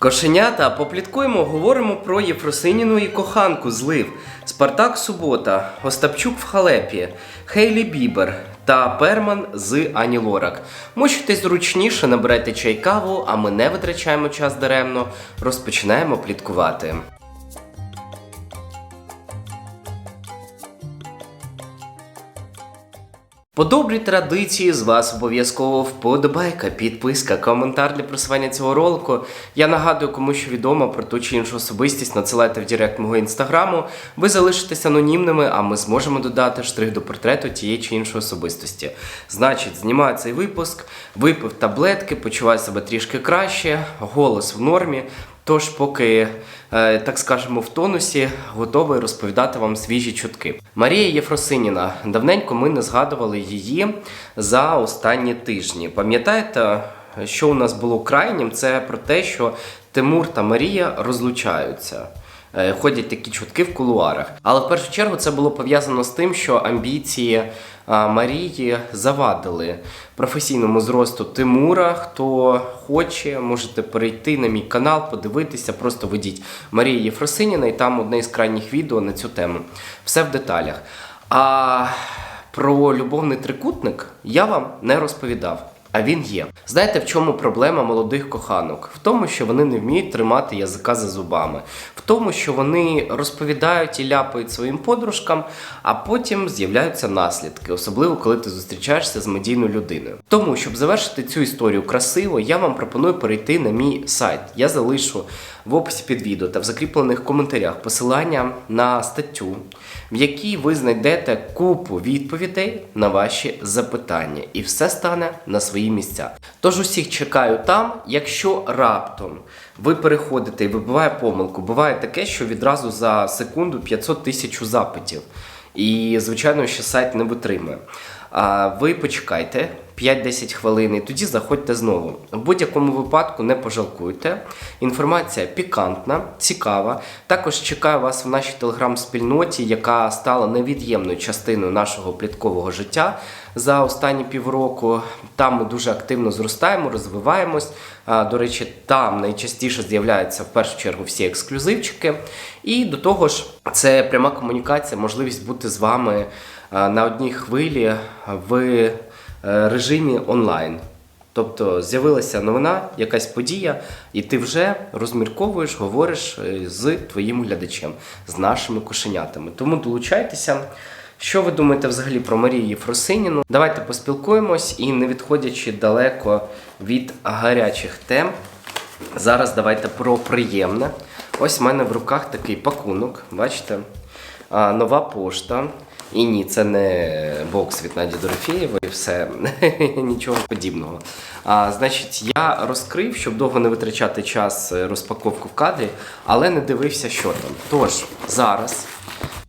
Кошенята, попліткуємо, говоримо про Єфросиніну і коханку злив, Спартак Субота, Остапчук в халепі, Хейлі Бібер та Перман з Ані Лорак. Мочитесь зручніше, набирайте чай каву, а ми не витрачаємо час даремно, розпочинаємо пліткувати. По добрій традиції з вас обов'язково вподобайка, підписка, коментар для просування цього ролику. Я нагадую, кому що відомо про ту чи іншу особистість, надсилайте в директ мого інстаграму. Ви залишитесь анонімними, а ми зможемо додати штрих до портрету тієї чи іншої особистості. Значить, знімаю цей випуск, випив таблетки, почуваю себе трішки краще, голос в нормі. Тож, поки, так скажемо, в тонусі, готовий розповідати вам свіжі чутки. Марія Єфросиніна. Давненько ми не згадували її за останні тижні. Пам'ятаєте, що у нас було крайнім? Це про те, що Тимур та Марія розлучаються. Е, Ходять такі чутки в кулуарах. Але в першу чергу це було пов'язано з тим, що амбіції Марії завадили професійному зросту Тимура. Хто хоче, можете перейти на мій канал, подивитися, просто ведіть Марія Єфросиніна, і там одне із крайніх відео на цю тему. Все в деталях. А про любовний трикутник я вам не розповідав. А він є. Знаєте, в чому проблема молодих коханок? В тому, що вони не вміють тримати язика за зубами, в тому, що вони розповідають і ляпають своїм подружкам, а потім з'являються наслідки, особливо коли ти зустрічаєшся з медійною людиною. Тому, щоб завершити цю історію красиво, я вам пропоную перейти на мій сайт. Я залишу в описі під відео та в закріплених коментарях посилання на статтю, в якій ви знайдете купу відповідей на ваші запитання, і все стане на свої місця. Тож усіх чекаю там. Якщо раптом ви переходите і вибиває помилку, буває таке, що відразу за секунду 500 тисяч запитів. І, звичайно, що сайт не витримує. А ви почекайте 5-10 хвилин і тоді заходьте знову. В будь-якому випадку не пожалкуйте. Інформація пікантна, цікава. Також чекаю вас в нашій телеграм-спільноті, яка стала невід'ємною частиною нашого пліткового життя за останні півроку. Там ми дуже активно зростаємо, розвиваємось. До речі, там найчастіше з'являються в першу чергу всі ексклюзивчики. І до того ж, це пряма комунікація, можливість бути з вами на одній хвилі в е, режимі онлайн. Тобто з'явилася новина, якась подія, і ти вже розмірковуєш, говориш е, з твоїм глядачем, з нашими кошенятами. Тому долучайтеся. Що ви думаєте взагалі про Марію Єфросиніну? Давайте поспілкуємось і не відходячи далеко від гарячих тем. Зараз давайте про приємне. Ось в мене в руках такий пакунок, бачите? А, нова пошта. І ні, це не бокс від Наді Дорофєєвої, все нічого подібного. А, значить, я розкрив, щоб довго не витрачати час е, розпаковку в кадрі, але не дивився, що там. Тож, зараз,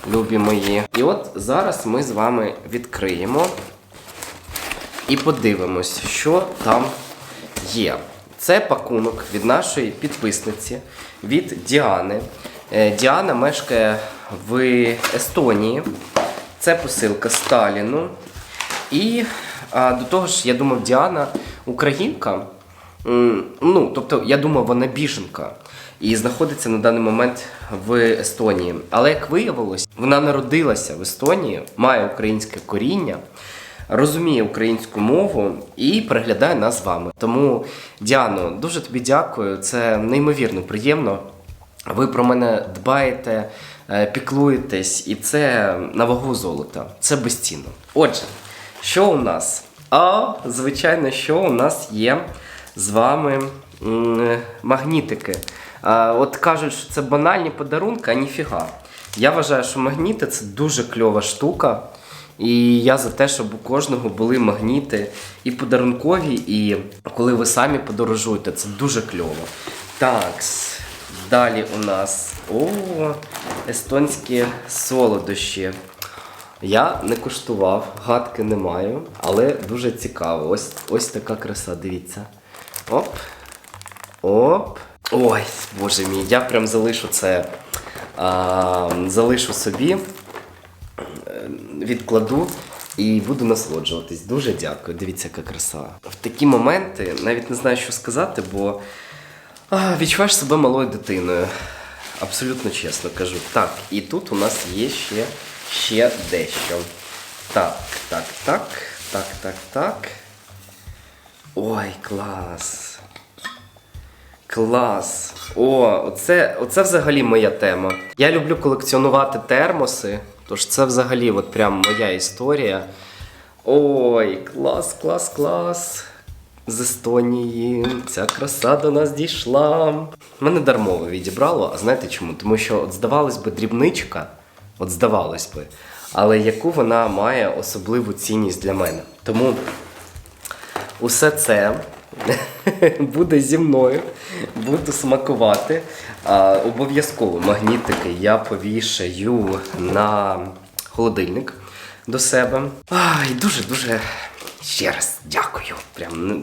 любі мої, і от зараз ми з вами відкриємо і подивимось, що там є. Це пакунок від нашої підписниці, від Діани. Е, Діана мешкає в Естонії. Це посилка Сталіну. І до того ж, я думав, Діана українка. Ну, тобто, я думав, вона біженка і знаходиться на даний момент в Естонії. Але як виявилось, вона народилася в Естонії, має українське коріння, розуміє українську мову і переглядає нас з вами. Тому, Діано, дуже тобі дякую. Це неймовірно приємно. Ви про мене дбаєте, е, піклуєтесь, і це на вагу золота. Це безцінно. Отже, що у нас? А, звичайно, що у нас є з вами магнітики. От кажуть, що це банальні подарунки, а ніфіга. Я вважаю, що магніти це дуже кльова штука. І я за те, щоб у кожного були магніти і подарункові, і коли ви самі подорожуєте, це дуже кльово. Так, далі у нас о, естонські солодощі. Я не куштував, гадки не маю, але дуже цікаво. Ось, ось така краса, дивіться. Оп. Оп. Ой, боже мій, я прям залишу це. А, залишу собі е, відкладу і буду насолоджуватись. Дуже дякую. Дивіться, яка краса. В такі моменти навіть не знаю, що сказати, бо А, відчуваєш себе малою дитиною. Абсолютно чесно кажу. Так, і тут у нас є ще, ще дещо. Так, так, так, так, так, так. Ой, клас. Клас. О, оце, оце взагалі моя тема. Я люблю колекціонувати термоси, тож це взагалі от прям моя історія. Ой, клас, клас, клас. З Естонії ця краса до нас дійшла. Мене дармово відібрало, а знаєте чому? Тому що, от здавалось би, дрібничка, от здавалось би, але яку вона має особливу цінність для мене. Тому усе це буде зі мною, буду смакувати. Обов'язково магнітики я повішаю на холодильник до себе. Ай, дуже-дуже ще раз дякую. Прям ну,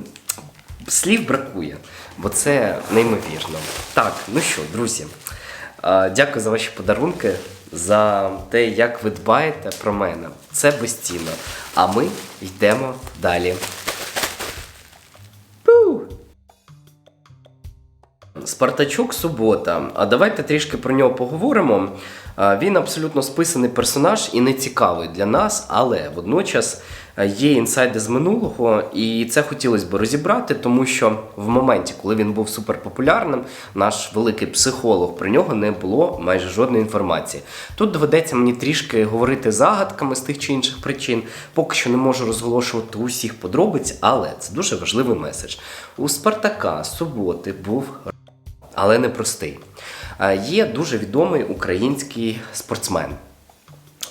слів бракує, бо це неймовірно. Так, ну що, друзі, дякую за ваші подарунки, за те, як ви дбаєте про мене. Це безцінно. А ми йдемо далі. Спартачук субота. А давайте трішки про нього поговоримо. Він абсолютно списаний персонаж і не цікавий для нас, але водночас е, є інсайди з минулого, і це хотілося б розібрати, тому що в моменті, коли він був суперпопулярним, наш великий психолог про нього не було майже жодної інформації. Тут доведеться мені трішки говорити загадками з тих чи інших причин. Поки що не можу розголошувати усіх подробиць, але це дуже важливий меседж. У Спартака суботи був але не простий. Е, Є дуже відомий український спортсмен.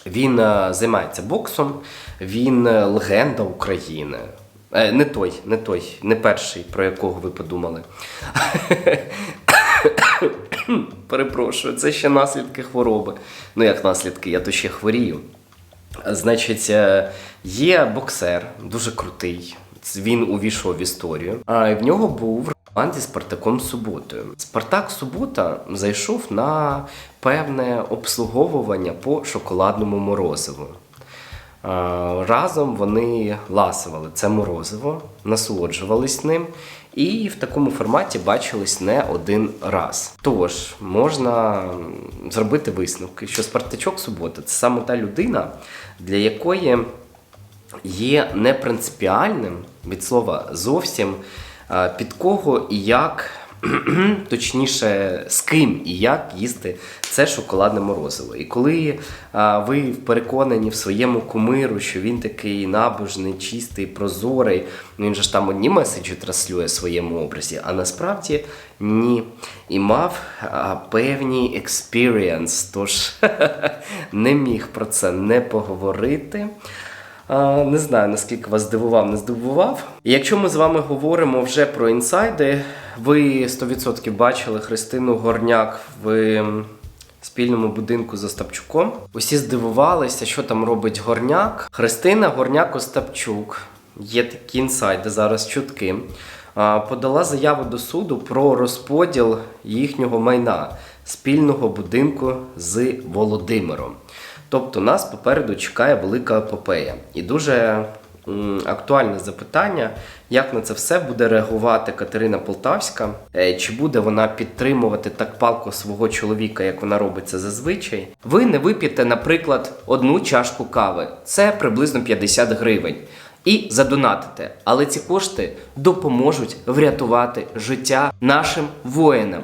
Він е, займається боксом, він е, легенда України. Не той, не той, не перший, про якого ви подумали. Перепрошую, це ще наслідки хвороби. Ну, як наслідки, я то ще хворію. Значить, є боксер, дуже крутий. Він увійшов в історію. А в нього був зі Спартаком Суботою. Спартак Субота зайшов на певне обслуговування по шоколадному морозиву. Разом вони ласували це морозиво, насолоджувались ним і в такому форматі бачились не один раз. Тож можна зробити висновки, що Спартачок Субота це саме та людина, для якої є непринципіальним від слова зовсім під кого і як, точніше, з ким і як їсти це шоколадне морозиво. І коли ви переконані в своєму кумиру, що він такий набожний, чистий, прозорий, він же ж там одні меседжі транслює в своєму образі, а насправді ні. І мав а, певні experience, тож не міг про це не поговорити. Не знаю, наскільки вас здивував, не здивував. Якщо ми з вами говоримо вже про інсайди, ви 100% бачили Христину Горняк в спільному будинку з Остапчуком. Усі здивувалися, що там робить Горняк. Христина Горняк Остапчук. Є такі інсайди, зараз чутки. Подала заяву до суду про розподіл їхнього майна спільного будинку з Володимиром. Тобто нас попереду чекає велика епопея. І дуже актуальне запитання, як на це все буде реагувати Катерина Полтавська, Е, чи буде вона підтримувати так палко свого чоловіка, як вона робить це зазвичай. Ви не вип'єте, наприклад, одну чашку кави, це приблизно 50 гривень. І задонатите, але ці кошти допоможуть врятувати життя нашим воїнам.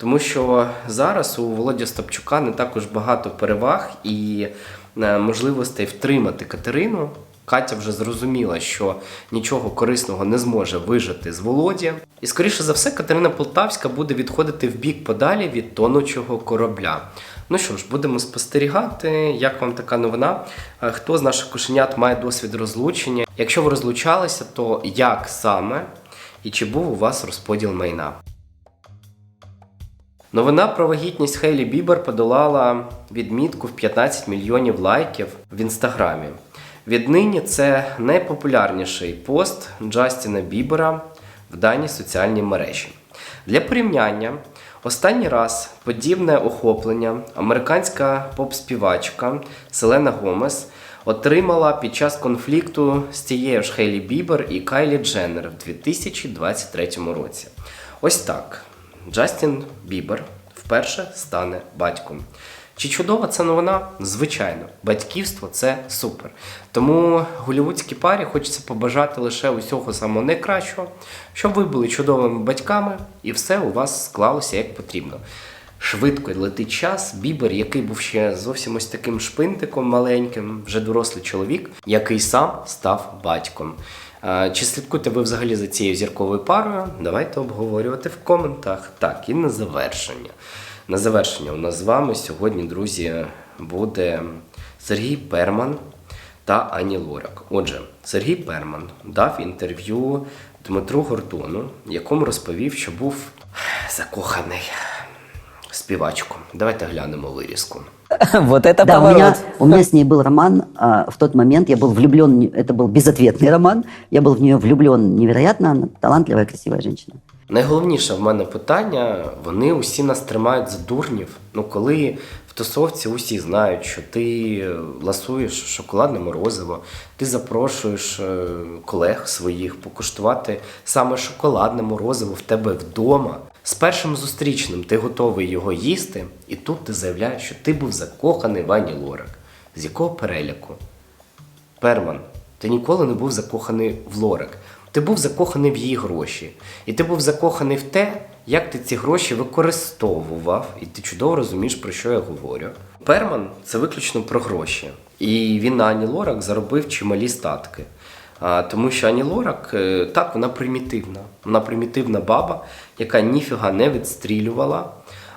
Тому що зараз у Володя Стопчука не також багато переваг і е, можливостей втримати Катерину. Катя вже зрозуміла, що нічого корисного не зможе вижити з Володі. І скоріше за все, Катерина Полтавська буде відходити в бік подалі від тонучого корабля. Ну що ж, будемо спостерігати, як вам така новина. Е, Хто з наших кошенят має досвід розлучення? Якщо ви розлучалися, то як саме і чи був у вас розподіл майна? Новина про вагітність Хейлі Бібер подолала відмітку в 15 мільйонів лайків в інстаграмі. Віднині це найпопулярніший пост Джастіна Бібера в даній соціальній мережі. Для порівняння, останній раз подібне охоплення американська поп-співачка Селена Гомес отримала під час конфлікту з тією ж Хейлі Бібер і Кайлі Дженнер в 2023 році. Ось так. Джастін Бібер вперше стане батьком. Чи чудова це новина? Звичайно, батьківство це супер. Тому голівудській парі хочеться побажати лише усього самого найкращого, щоб ви були чудовими батьками і все у вас склалося як потрібно. Швидко летить час. Бібер, який був ще зовсім ось таким шпинтиком маленьким, вже дорослий чоловік, який сам став батьком. Чи слідкуєте ви взагалі за цією зірковою парою? Давайте обговорювати в коментах. Так, і на завершення. На завершення у нас з вами сьогодні, друзі, буде Сергій Перман та Ані Лорак. Отже, Сергій Перман дав інтерв'ю Дмитру Гордону, якому розповів, що був закоханий співачку. Давайте глянемо вирізку. Вот это Да, у поворот. меня, у меня с ней был роман. а, в тот момент я был влюблен, это был безответный роман. Я был в нее влюблен невероятно. Она талантливая, красивая женщина. Найголовніше в мене питання: вони усі нас тримають за дурнів. Ну, коли в тусовці усі знають, що ти ласуєш шоколадне морозиво, ти запрошуєш е, колег своїх покуштувати саме шоколадне морозиво в тебе вдома. З першим зустрічним ти готовий його їсти, і тут ти заявляєш, що ти був закоханий в Ані Лорак. З якого переляку? Перман, ти ніколи не був закоханий в Лорак. Ти був закоханий в її гроші. І ти був закоханий в те, як ти ці гроші використовував, і ти чудово розумієш, про що я говорю. Перман це виключно про гроші. І він на Ані Лорак заробив чималі статки. Тому що Ані Лорак, е, так, вона примітивна. Вона примітивна баба, яка ніфіга не відстрілювала.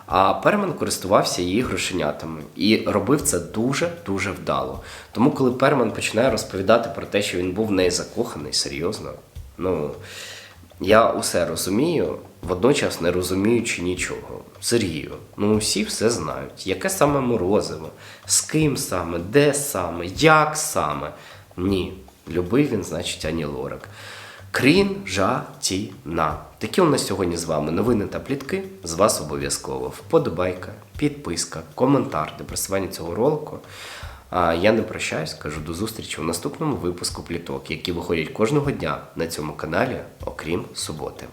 А Перман користувався її грошенятами і робив це дуже дуже вдало. Тому, коли Перман починає розповідати про те, що він був в неї закоханий, серйозно, ну я усе розумію, водночас не розуміючи нічого. Сергію, ну усі все знають, яке саме морозиво, з ким саме, де саме, як саме. Ні, любив він, значить, Ані Лорак. Крін жа ті на. Такі у нас сьогодні з вами новини та плітки. З вас обов'язково вподобайка, підписка, коментар до просування цього ролику. А я не прощаюсь, кажу до зустрічі у наступному випуску пліток, які виходять кожного дня на цьому каналі, окрім суботи.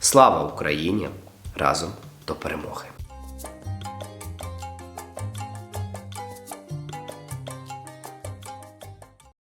Слава Україні! Разом до перемоги!